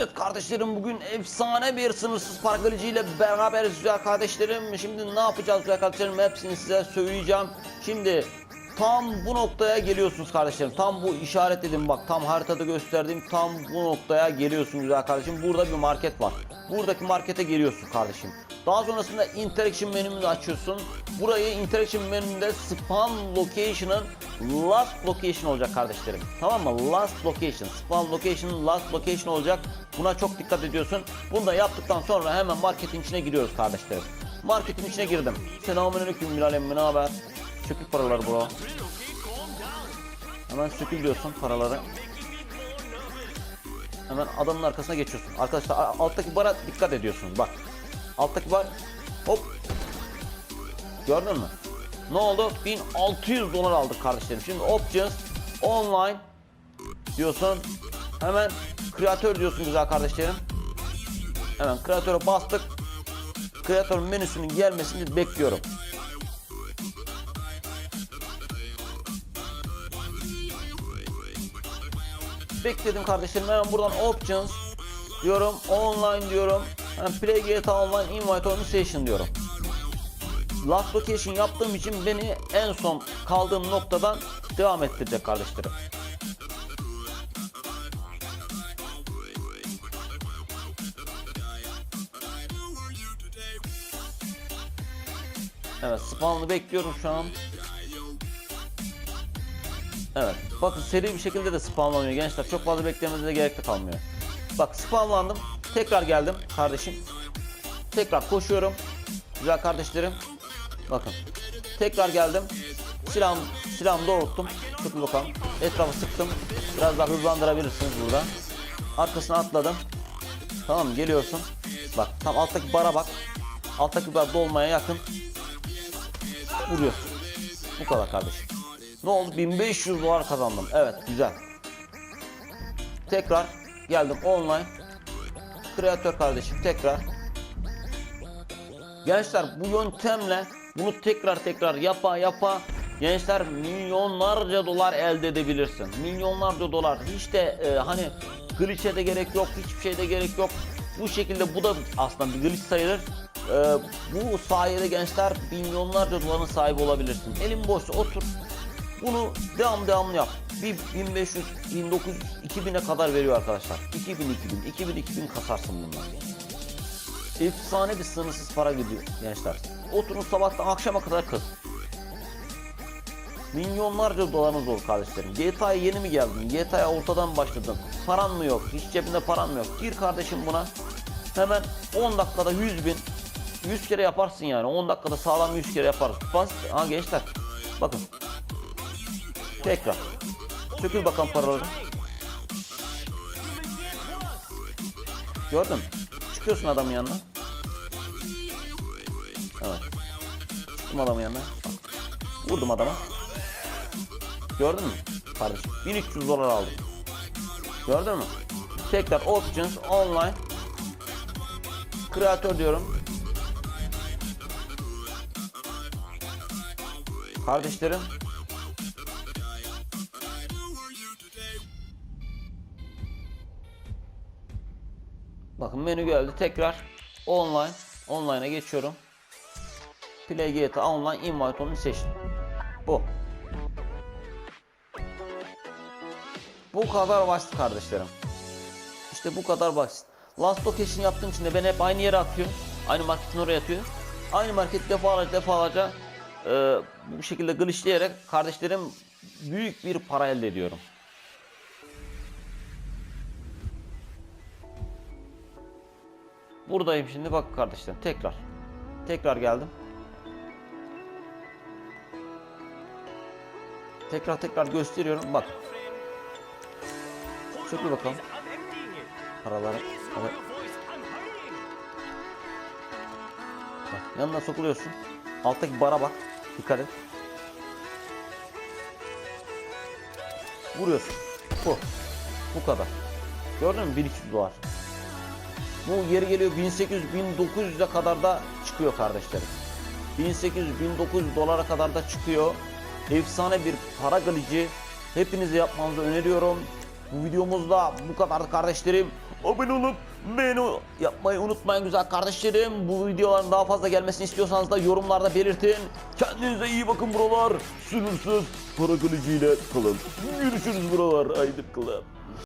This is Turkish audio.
Evet kardeşlerim bugün efsane bir sınırsız para galeci ile beraberiz güzel kardeşlerim. Şimdi ne yapacağız güzel kardeşlerim hepsini size söyleyeceğim. Şimdi tam bu noktaya geliyorsunuz kardeşlerim. Tam bu işaretledim bak tam haritada gösterdiğim tam bu noktaya geliyorsun güzel kardeşim. Burada bir market var. Buradaki markete geliyorsun kardeşim. Daha sonrasında interaction menümünü açıyorsun. Burayı interaction menümünde spawn location'ın last location olacak kardeşlerim. Tamam mı? Last location. Spawn location last location olacak. Buna çok dikkat ediyorsun. Bunu da yaptıktan sonra hemen marketin içine giriyoruz kardeşlerim. Marketin içine girdim. Selamünaleyküm Bilal emmi ne haber? Sökül paraları bro. Hemen sökül diyorsun paraları. Hemen adamın arkasına geçiyorsun. Arkadaşlar alttaki bara dikkat ediyorsunuz bak. Alttaki bar hop. Gördün mü? Ne oldu? 1600 dolar aldık kardeşlerim. Şimdi options online diyorsun. Hemen kreatör diyorsun güzel kardeşlerim. Hemen kreatöre bastık. Kreatörün menüsünün gelmesini bekliyorum. Bekledim kardeşlerim hemen buradan options diyorum online diyorum hemen play GTA online invite on session diyorum last location yaptığım için beni en son kaldığım noktadan devam ettirecek kardeşlerim Evet spawn'ı bekliyorum şu an Evet. Bakın seri bir şekilde de spamlanıyor gençler. Çok fazla beklemenize gerek de kalmıyor. Bak spamlandım. Tekrar geldim kardeşim. Tekrar koşuyorum. Güzel kardeşlerim. Bakın. Tekrar geldim. Silahım, silahımı doğrulttum. Sıkın bakalım. Etrafı sıktım. Biraz daha hızlandırabilirsiniz burada. Arkasına atladım. Tamam? Geliyorsun. Bak tam alttaki bara bak. Alttaki bar dolmaya yakın. Vuruyorsun. Bu kadar kardeşim. Ne oldu? 1500 dolar kazandım. Evet güzel. Tekrar geldim online. Kreatör kardeşim tekrar. Gençler bu yöntemle bunu tekrar tekrar yapa yapa gençler milyonlarca dolar elde edebilirsin. Milyonlarca dolar. Hiç de e, hani glitch'e de gerek yok. Hiçbir şeyde gerek yok. Bu şekilde bu da aslında bir glitch sayılır. E, bu sayede gençler milyonlarca doların sahibi olabilirsin. Elin boş otur. Bunu devam devamlı yap. Bir 1500, 1900, 2000'e kadar veriyor arkadaşlar. 2000, 2000, 2000, 2000 kasarsın bunlar. Efsane bir sınırsız para gidiyor gençler. Oturun sabahtan akşama kadar kız. Milyonlarca dolarınız olur kardeşlerim. GTA'ya yeni mi geldin? GTA'ya ortadan başladın. Paran mı yok? Hiç cebinde paran mı yok? Gir kardeşim buna. Hemen 10 dakikada 100 bin. 100 kere yaparsın yani. 10 dakikada sağlam 100 kere yaparız. Basit. Ha gençler. Bakın. Tekrar. Sökül bakalım paraları. Gördün mü? Çıkıyorsun adamın yanına. Evet. Çıktım adamın yanına. Vurdum adama. Gördün mü? Kardeşim 1300 dolar aldım. Gördün mü? Tekrar options online. Kreatör diyorum. Kardeşlerim Bakın menü geldi. Tekrar online. Online'a geçiyorum. Play GTA Online Invite onu seçtim. Bu. Bu kadar basit kardeşlerim. İşte bu kadar basit. Last location yaptığım için de ben hep aynı yere atıyorum. Aynı marketin oraya atıyor. Aynı market defalarca defalarca e, bu şekilde glitchleyerek kardeşlerim büyük bir para elde ediyorum. Buradayım şimdi bak kardeşlerim tekrar. Tekrar geldim. Tekrar tekrar gösteriyorum bak. Sökül bakalım. Paraları. Evet. Bak, yanına sokuluyorsun. Alttaki bara bak. Dikkat et. Vuruyorsun. Bu. Bu kadar. Gördün mü? 1200 dolar. Bu yeri geliyor 1800-1900'e kadar da çıkıyor kardeşlerim. 1800-1900 dolara kadar da çıkıyor. Efsane bir para glitch'i. Hepinize yapmanızı öneriyorum. Bu videomuzda bu kadar kardeşlerim. Abone olup beğeni yapmayı unutmayın güzel kardeşlerim. Bu videoların daha fazla gelmesini istiyorsanız da yorumlarda belirtin. Kendinize iyi bakın buralar. Sınırsız para kaleciyle kalın. Görüşürüz buralar. Haydi bakalım.